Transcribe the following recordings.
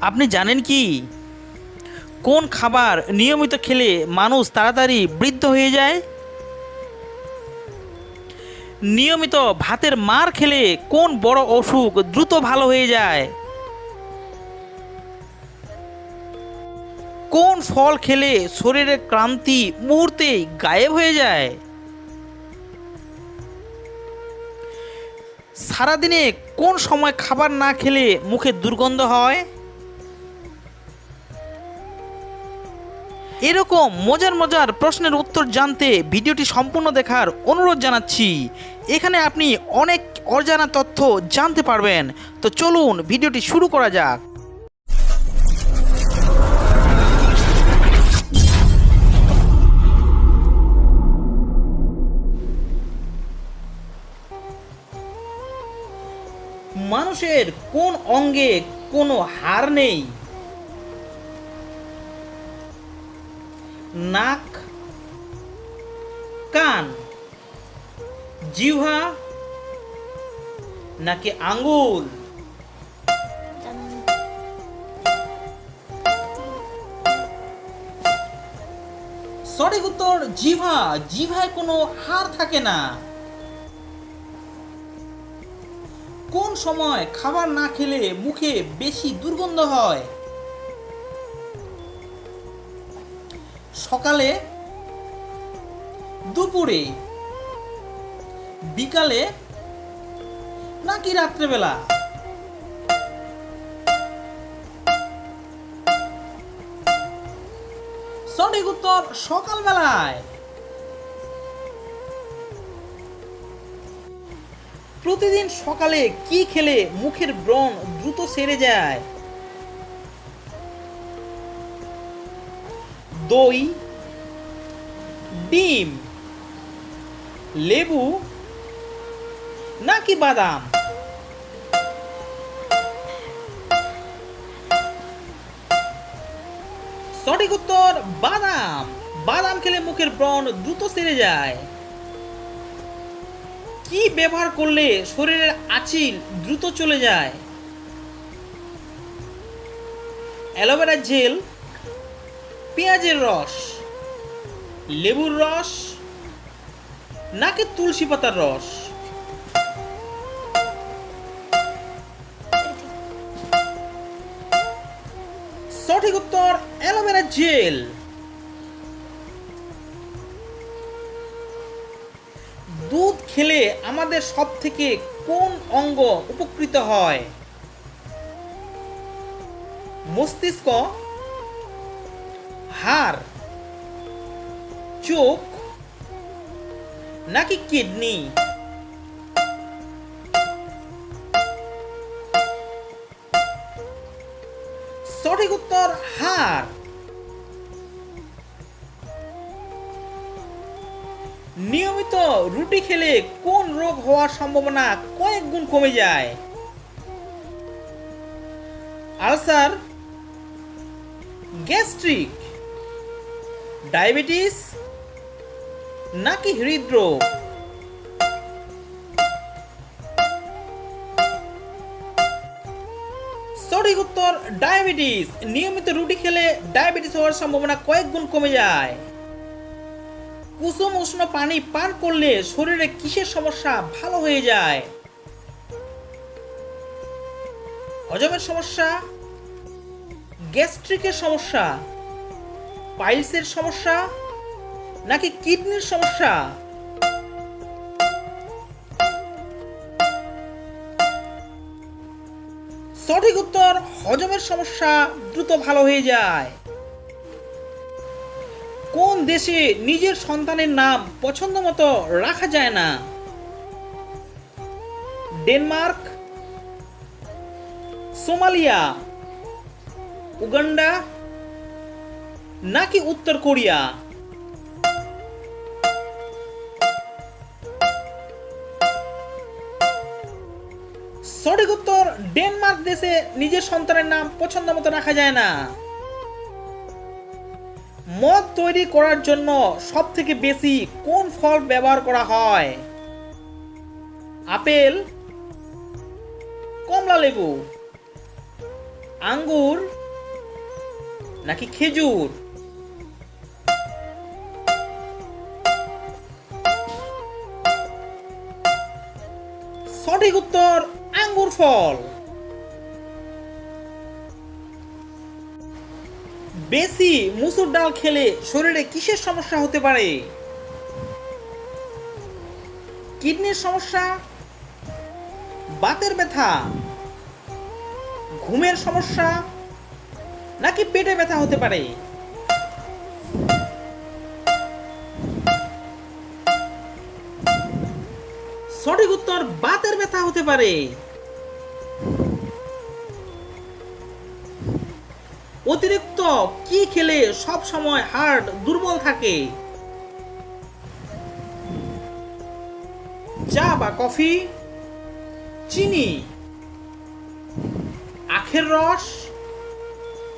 আপনি জানেন কি? কোন খাবার নিয়মিত খেলে মানুষ তাড়াতাড়ি বৃদ্ধ হয়ে যায়? নিয়মিত ভাতের মার খেলে কোন বড় অসুখ দ্রুত ভালো হয়ে যায়? কোন ফল খেলে শরীরের ক্লান্তি মুহূর্তেই গায়েব হয়ে যায়? সারাদিনে কোন সময় খাবার না খেলে মুখে দুর্গন্ধ হয়? এরকম মজার মজার প্রশ্নের উত্তর জানতে ভিডিওটি সম্পূর্ণ দেখার অনুরোধ জানাচ্ছি। এখানে আপনি অনেক অজানা তথ্য জানতে পারবেন। তো চলুন ভিডিওটি শুরু করা যাক। মানুষের কোন অঙ্গে কোনো হার নেই? নাক, কান, জিহ্বা, নাকি আঙ্গুল সঠিক উত্তর জিভা জিভায় কোনো হাড় থাকে না। কোন সময় খাবার না খেলে মুখে বেশি দুর্গন্ধ হয়? সকালে দুপুরে, বিকালে নাকি রাত্রেবেলা? সঠিক উত্তর সকালবেলায়। প্রতিদিন সকালে কি খেলে মুখের ব্রণ দ্রুত সেরে যায়? দই, ডিম, লেবু নাকি বাদাম? সঠিক উত্তর, বাদাম। বাদাম খেলে মুখের ব্রণ দ্রুত সেরে যায়। কি ব্যবহার করলে শরীরের আচিল দ্রুত চলে যায়? অ্যালোভেরা জেল পেঁয়াজের রস, লেবুর রস, নাকি তুলসী পাতার রস? সঠিক উত্তর, অ্যালোভেরা জেল। দুধ খেলে আমাদের সব থেকে কোন অঙ্গ উপকৃত হয়? মস্তিষ্ক হাড়, চোখ, নাকি কিডনি? সঠিক উত্তর হাড়। নিয়মিত রুটি খেলে কোন রোগ হওয়ার সম্ভাবনা কয়েক গুণ কমে যায়? আলসার, গ্যাস্ট্রিক ডায়াবেটিস নাকি হৃদরোগ? সঠিক উত্তর, ডায়াবেটিস। নিয়মিত রুটি খেলে ডায়াবেটিস হওয়ার সম্ভাবনা কয়েক গুণ কমে যায়। কুসুম উষ্ণ পানি পান করলে শরীরে কিসের সমস্যা ভালো হয়ে যায়? হজমের সমস্যা, গ্যাস্ট্রিকের সমস্যা পাইলসের সমস্যা নাকি কিডনির সমস্যা? সঠিক উত্তর, হজমের সমস্যা দ্রুত ভালো হয়ে যায়। কোন দেশে নিজের সন্তানের নাম পছন্দ মতো রাখা যায় না? ডেনমার্ক, সোমালিয়া, উগান্ডা নাকি উত্তর কোরিয়া? সঠিক উত্তর, ডেনমার্ক দেশে নিজের সন্তানের নাম পছন্দ মতো রাখা যায় না। মদ তৈরি করার জন্য সব থেকে বেশি কোন ফল ব্যবহার করা হয়? আপেল, কমলা লেবু, আঙ্গুর, নাকি খেজুর? সঠিক উত্তর, আঙ্গুর ফল। বেশি মুসুর ডাল খেলে শরীরে কিসের সমস্যা হতে পারে? কিডনির সমস্যা, বাতের ব্যথা, ঘুমের সমস্যা, নাকি পেটে ব্যথা হতে পারে? সঠিক উত্তর বাতের ব্যথা হতে পারে। অতিরিক্ত কি খেলে সব সময় হার্ট দুর্বল থাকে? চা বা কফি, চিনি, আখের রস,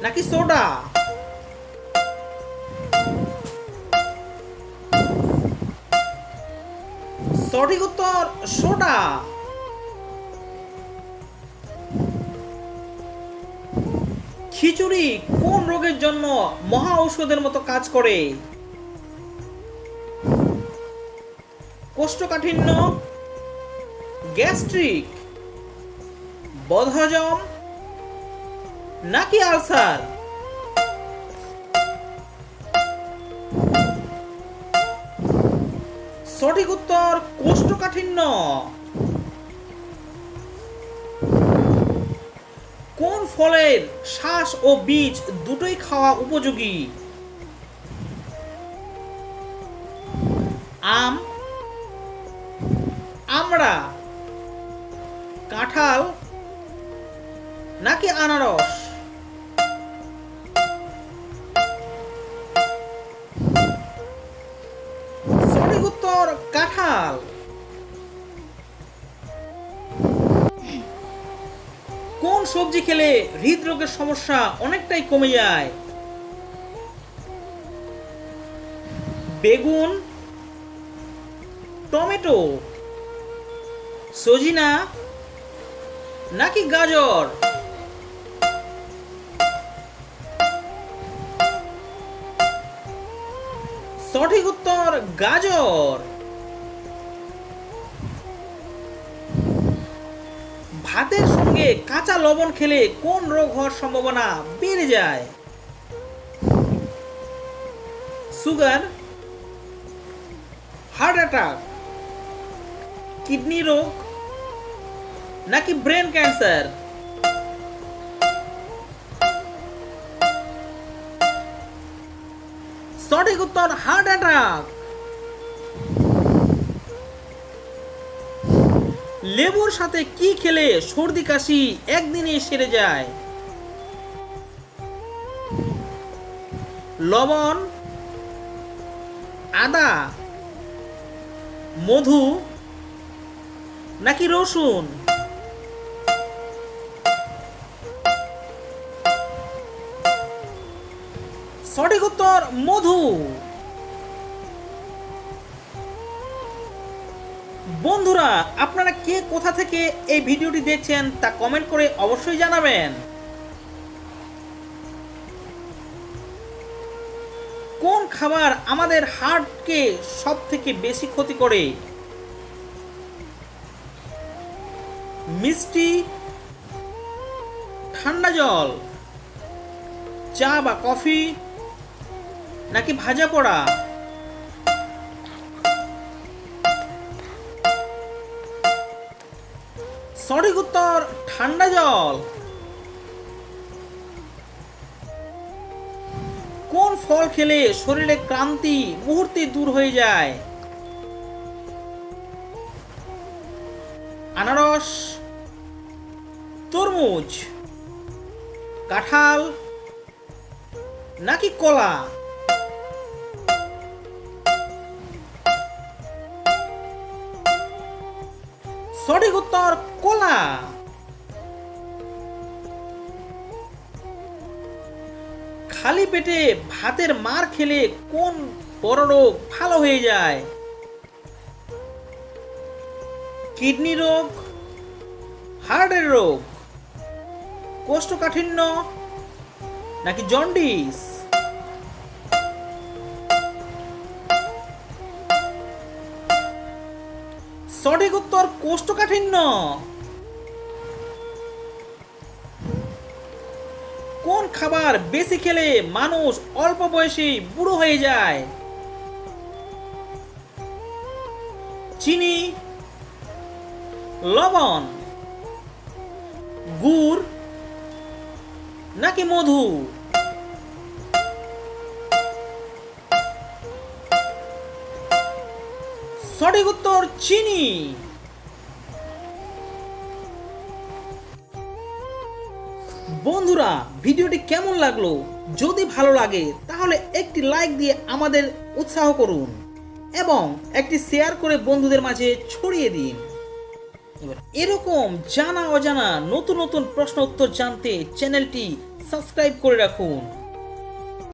নাকি সোডা? সঠিক উত্তর সোডা। খিচুড়ি কোন রোগের জন্য মহা ঔষধের মতো কাজ করে? কোষ্ঠকাঠিন্য, গ্যাস্ট্রিক, বদহজম নাকি আলসার? সঠিক উত্তর কোষ্ঠকাঠিন্য। কোন ফলের শ্বাস ও বীজ দুটোই খাওয়া উপযোগী? আম, আমড়া, কাঁঠাল নাকি আনারস? উত্তর কাঁঠাল। কোন সবজি খেলে হৃদরোগের সমস্যা অনেকটাই কমে যায়? বেগুন, টমেটো, সজিনা, নাকি গাজর? সঠিক উত্তর, গাজর। ভাতের সঙ্গে কাঁচা লবণ খেলে কোন রোগ হওয়ার সম্ভাবনা বেড়ে যায়? সুগার, হার্ট অ্যাটাক, কিডনি রোগ, নাকি ব্রেন ক্যান্সার? সঠিক উত্তর, হার্ট অ্যাটাক। লেবুর সাথে কি খেলে সর্দি কাশি একদিনে সেরে যায়? লবণ, আদা, মধু, নাকি রসুন? সঠিক উত্তর, মধু। বন্ধুরা, আপনারা কে কোথা থেকে এই ভিডিওটি দেখছেন তা কমেন্ট করে অবশ্যই জানাবেন। কোন খাবার আমাদের হার্টকে সব থেকে বেশি ক্ষতি করে? মিষ্টি, ঠান্ডা জল, চা বা কফি, নাকি ভাজা পোড়া? সঠিক উত্তর ঠান্ডা জল। কোন ফল খেলে শরীরে ক্লান্তি, মুহূর্তে দূর হয়ে যায়? আনারস, তরমুজ, কাঁঠাল, নাকি কলা? সঠিক উত্তর কলা। খালি পেটে ভাতের মার খেলে কোন বড় রোগ ভালো হয়ে যায়? কিডনি রোগ, হার্টের রোগ, কোষ্ঠকাঠিন্য, নাকি জন্ডিস? সঠিক উত্তর কোষ্ঠকাঠিন্য। কোন খাবার বেশি খেলে মানুষ অল্প বয়সেই বুড়ো হয়ে যায়? চিনি, লবণ, গুড়, নাকি মধু? সঠিক উত্তর চিনি। বন্ধুরা, ভিডিওটি কেমন লাগল? যদি ভালো লাগে, তাহলে একটি লাইক দিয়ে আমাদের উৎসাহ করুন এবং একটি শেয়ার করে বন্ধুদের মাঝে ছড়িয়ে দিন। এরকম জানা অজানা নতুন নতুন প্রশ্ন উত্তর জানতে চ্যানেলটি সাবস্ক্রাইব করে রাখুন।